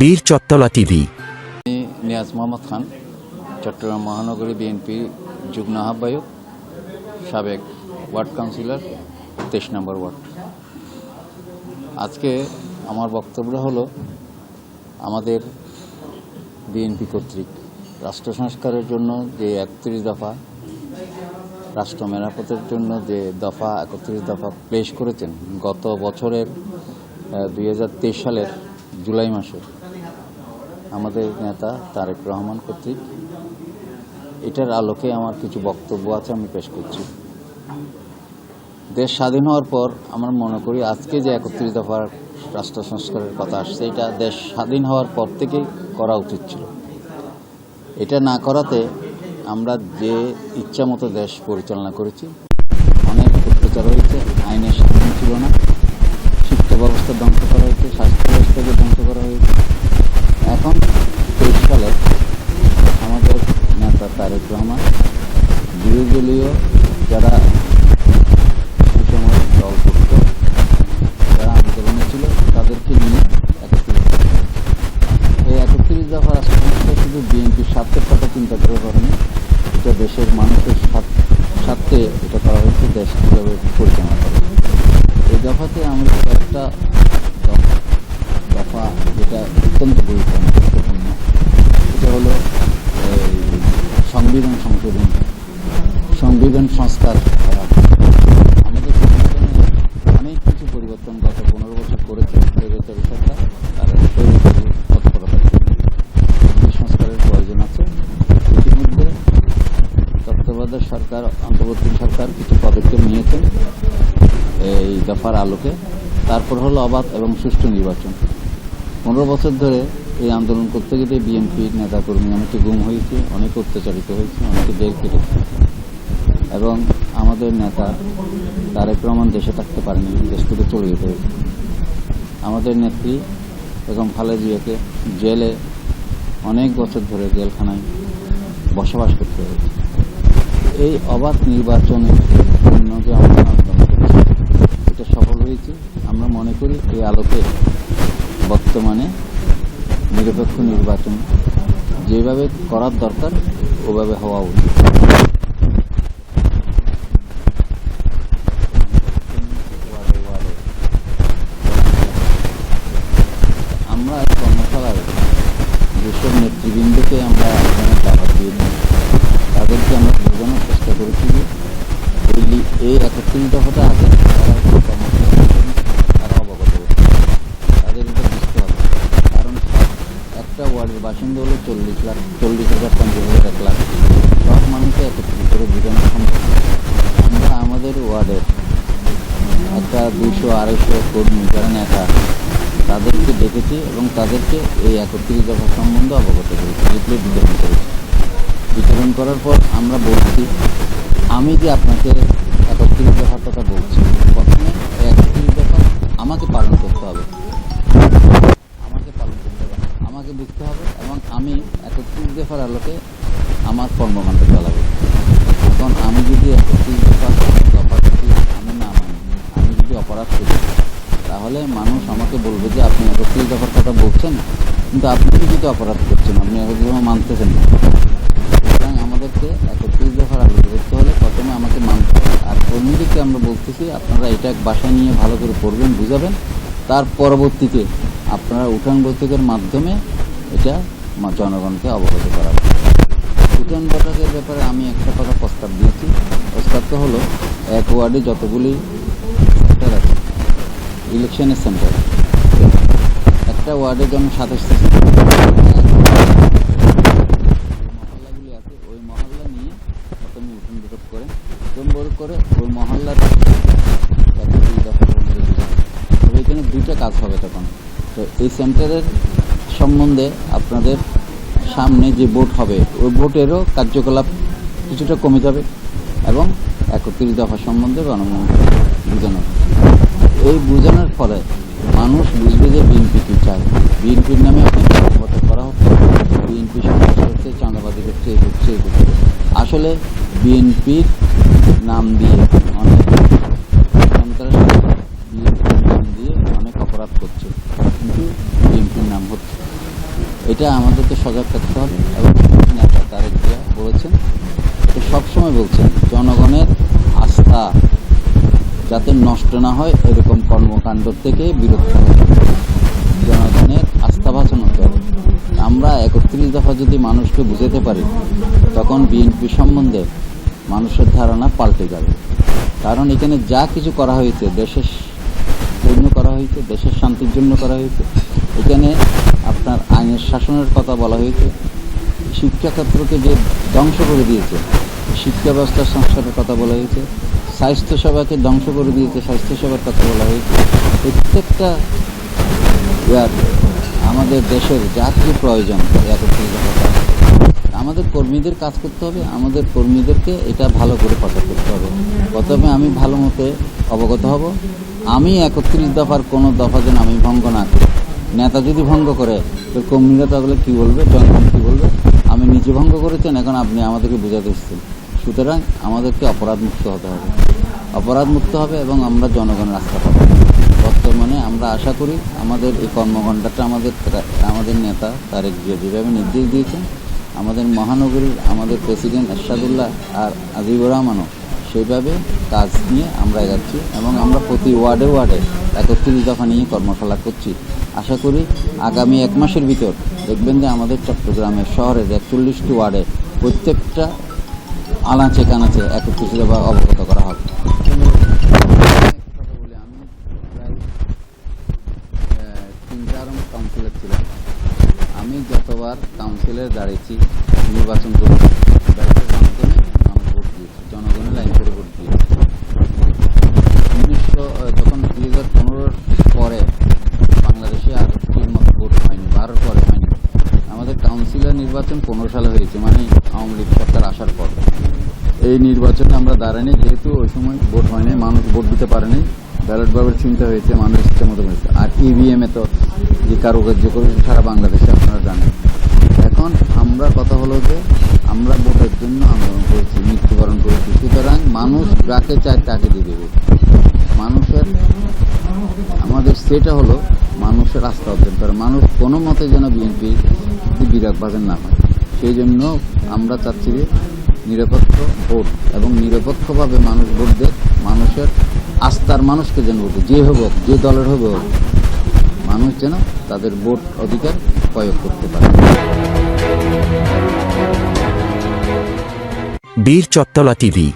বীর চত্তলা টিভি। নিয়াজ মোহাম্মদ খান, চট্টগ্রাম মহানগরী বিএনপি যুগ্ম আহ্বায়ক, সাবেক ওয়ার্ড কাউন্সিলর, তেইশ নম্বর ওয়ার্ড। আজকে আমার বক্তব্য হলো আমাদের বিএনপি কর্তৃক রাষ্ট্র সংস্কারের জন্য যে একত্রিশ দফা, রাষ্ট্র মেরামতের জন্য যে দফা, একত্রিশ দফা পেশ করেছেন, গত বছরের দুই হাজার তেইশ সালের জুলাই মাসে। আমাদের নেতা তারেক রহমান কর্তৃক। এটার আলোকে আমার কিছু বক্তব্য আছে আমি পেশ করছি। দেশ স্বাধীন হওয়ার পর আমরা মনে করি আজকে যে একত্রিশ দফার রাষ্ট্র সংস্কারের কথা আসছে, এটা দেশ স্বাধীন হওয়ার পর থেকেই করা উচিত ছিল। এটা না করাতে আমরা যে ইচ্ছা মতো দেশ পরিচালনা করেছি, অনেক অত্যাচার হয়েছে আইনের শাসন ছিল না শিক্ষা ব্যবস্থা ধ্বংস করা হয়েছে স্বাস্থ্য ব্যবস্থাকে ধ্বংস করা হয়েছে এখন তেইশ সালে আমাদের নেতা তারেক রহমান বিরোধী দলীয় যারা সে সময় দল করত যারা আন্দোলনে ছিল তাদেরকে নিয়ে একত্রিশ দফা করেছে। এই একত্রিশ দফা রাষ্ট্র সংস্কার শুধু বিএনপির স্বার্থের কথা চিন্তা করে করেনি এটা দেশের মানুষের স্বার্থ- স্বার্থে এটা করা হয়েছে দেশ কীভাবে পরিচালনা করা হবে। এই দফাতে আমরা একটা দফা যেটা অত্যন্ত গুরুত্বপূর্ণ। এটা হলো সংবিধান সংশোধন, সংবিধান সংস্কার করা। আমাদের সংবিধানে অনেক কিছু পরিবর্তন গত পনেরো বছর করেছে স্বৈরাচারী সরকার, তারা তৎপরতার সংস্কারের প্রয়োজন আছে। ইতিমধ্যে তত্ত্বাবধায়ক সরকার অন্তর্বর্তী সরকার এই দফার আলোকে। তারপর হলো অবাধ এবং সুষ্ঠু নির্বাচন। পনেরো বছর ধরে এই আন্দোলন করতে গিয়ে বিএনপির নেতাকর্মী অনেকে গুম হয়েছে, অনেকে অত্যাচারিত হয়েছে, অনেকে জেল কেটেছে এবং আমাদের নেতা তারেক রহমান দেশে থাকতে পারেনি, দেশ থেকে চলে যেতে হয়েছে। আমাদের নেত্রী বেগম খালেজিয়াকে জেলে অনেক বছর ধরে জেলখানায় বসবাস করতে হয়েছে। এই অবাধ নির্বাচনের জন্য যে আমরা আন্দোলন করছি এটা সফল হয়েছে আমরা মনে করি এই আলোকে বর্তমানে নিরপেক্ষ নির্বাচন যেভাবে করার দরকার, ওভাবে হওয়া উচিত। আমরা কর্মশালার যেসব নেতৃবৃন্দকে আমরা এখানে দাওয়াত দিয়ে দিই তাদেরকে আমরা বোঝানোর চেষ্টা করেছি যে এই লি- এই একত্রিশ দফাটা আগে তারা একটু কর্মশালা করেছেন, তারা অবগত হচ্ছে তাদের এটা বুঝতে হবে কারণ সব- একটা ওয়ার্ডের বাসিন্দা হলো চল্লিশ লাখ চল্লিশ হাজার, পঞ্চাশ হাজার, এক লাখ। সব মানুষকে একত্রিত করে বোঝানো সম্ভব আমরা আমাদের ওয়ার্ডের একটা দুশো, আড়াইশো কর্মী যারা নেতা, তাদেরকে ডেকেছি এবং তাদেরকে এই একত্রিশ দফা সম্বন্ধে অবগত করেছি লিফলেট বিতরণ করেছি। বিতরণ করার পর আমরা বলছি, আমি যে আপনাকে একত্রিশ দফার কথা বলছি একত্রিশ দফার আলোকে আমার কর্মকাণ্ড চালাবে। এখন আমি যদি আমি না মানি, আমি যদি অপরাধ করি, তাহলে মানুষ আমাকে বলবে যে, আপনি একত্রিশ দফার কথা বলছেন, কিন্তু আপনি যদি অপরাধ করছেন, আপনি একত্রিশ দফা মানতেছেন না? সুতরাং আমাদেরকে একত্রিশ দফার আলোচনা করতে হলে প্রথমে আমাকে মানতে হবে। আর কর্মীদেরকে আমরা বলতেছি, আপনারা এটা বাসায় নিয়ে ভালো করে পড়বেন, বুঝাবেন। তার পরবর্তীতে আপনারা উঠান বৈঠকের মাধ্যমে এটা জনগণকে অবগত করাবেন উঠান বৈঠকের ব্যাপারে আমি একটা কথা প্রস্তাব দিয়েছি। প্রস্তাবটা হলো, এক ওয়ার্ডে যতগুলি সেন্টার আছে ইলেকশনের সেন্টার একটা ওয়ার্ডের জন্য সাতাশটা মহল্লাগুলি আছে, ওই মহল্লা নিয়ে প্রথমে উঠোন বৈঠক করে, উঠোন বৈঠক করে ওই মহল্লার এখানে দুইটা কাজ হবে তখন। তো এই সেন্টারের সম্বন্ধে আপনাদের সামনে যে ভোট হবে, ওই ভোটেরও কার্যকলাপ কিছুটা কমে যাবে এবং একত্রিশ দফা সম্বন্ধে গণমন বোঝানো এই বোঝানোর ফলে মানুষ বুঝবে যে বিএনপি কী চায়। বিএনপির নামে অনেক করা হচ্ছে, বিএনপি সন্ত্রাস করছে চাঁদাবাদি করছে, এই করছে এই করছে। আসলে বিএনপির নাম দিয়ে অনেক সন্ত্রাস বিএনপির নাম দিয়ে অনেক অপরাধ করছে কিন্তু বিএনপির নাম হচ্ছে এটা আমাদেরকে সজাগ থাকতে হবে এবং নেতা তারেক জিয়া বলেছেন সবসময় বলছেন, জনগণের আস্থা যাতে নষ্ট না হয়, এরকম কর্মকাণ্ড থেকে বিরত জনগণের আস্থা বাঁচানো হবে আমরা একত্রিশ দফা যদি মানুষকে বুঝাতে পারি, তখন বিএনপি সম্বন্ধে মানুষের ধারণা পাল্টে যাবে। কারণ এখানে যা কিছু করা হয়েছে, দেশের জন্য করা হয়েছে, দেশের শান্তির জন্য করা হয়েছে এখানে আপনার আইনের শাসনের কথা বলা হয়েছে। শিক্ষা ক্ষেত্রকে যে ধ্বংস করে দিয়েছে, শিক্ষা ব্যবস্থার সংস্কারের কথা বলা হয়েছে, স্বাস্থ্যসেবাকে ধ্বংস করে দিয়েছে, স্বাস্থ্যসেবার কথা বলা হয়েছে। প্রত্যেকটা আমাদের দেশের যা কিছু প্রয়োজন একত্রিত কথা। আমাদের কর্মীদের কাজ করতে হবে, আমাদের কর্মীদেরকে এটা ভালো করে প্রচার করতে হবে। প্রথমে আমি ভালো মতে অবগত হব। আমি একত্রিশ দফার কোনো দফা যেন আমি ভঙ্গ না করি। নেতা যদি ভঙ্গ করে, তো কর্মীরা তাহলে কী বলবে জনগণ কী বলবে? আমি নিজে ভঙ্গ করেছেন এখন আপনি আমাদেরকে বোঝাতে এসেছেন। সুতরাং আমাদেরকে অপরাধ মুক্ত হতে হবে। অপরাধ মুক্ত হবে এবং আমরা জনগণের আস্থা পাবো। বর্তমানে আমরা আশা করি আমাদের এই কর্মঘণ্টাটা আমাদের আমাদের নেতা তারেক জিয়া যেভাবে নির্দেশ দিয়েছেন। আমাদের মহানগরীর আমাদের প্রেসিডেন্ট এরশাদুল্লাহ আর আজিবুর রহমানও সেইভাবে কাজ নিয়ে আমরা যাচ্ছি এবং আমরা প্রতি ওয়ার্ডে ওয়ার্ডে একত্রিশ দফা নিয়ে কর্মশালা করছি। আশা করি আগামী এক মাসের ভিতর দেখবেন যে আমাদের চট্টগ্রামের শহরের একচল্লিশটি ওয়ার্ডে প্রত্যেকটা আনাচে কানাচে একত্রিশ দফা অবগত করা হবে। আমি যতবার কাউন্সিলের দাঁড়িয়েছি নির্বাচন করেছি ব্যালটের মাধ্যমে মানুষ ভোট দিয়েছে জনগণের লাইন করে ভোট দিয়েছে উনিশশো যখন দুই হাজার পনেরোর পরে বাংলাদেশে আর ঠিক মতো ভোট হয়নি বারোর পরে হয়নি আমাদের কাউন্সিলর নির্বাচন পনেরো সালে হয়েছে মানে আওয়ামী লীগ সরকার আসার পর এই নির্বাচনে আমরা দাঁড়াইনি যেহেতু ওই সময় ভোট হয়নি, মানুষ ভোট দিতে পারেনি। ব্যালট বাবার চিন্তা হয়েছে মানুষ ইচ্ছে মতো হয়েছে। আর ইভিএমে তো যে কারুকার্য করেছে সারা বাংলাদেশে আপনারা জানেন। এখন আমরা কথা হলো যে, আমরা ভোটের জন্য আন্দোলন করেছি, মৃত্যুবরণ করেছি। সুতরাং মানুষ যাকে চায় তাকে দিয়ে ভোট মানুষের, আমাদের সেটা হলো মানুষের আস্থা অর্জন করা। মানুষ কোনো মতে যেন বিএনপি বিরাগভাজন না হয় সেই জন্য আমরা চাচ্ছি যে নিরপেক্ষ ভোট এবং নিরপেক্ষভাবে মানুষ ভোট দেয়, মানুষের আস্থার মানুষকে যেন ভোট, যে হবে যে দলের হবে মানুষ যেন তাদের ভোট অধিকার প্রয়োগ করতে পারে। বীর চত্তলা টিভি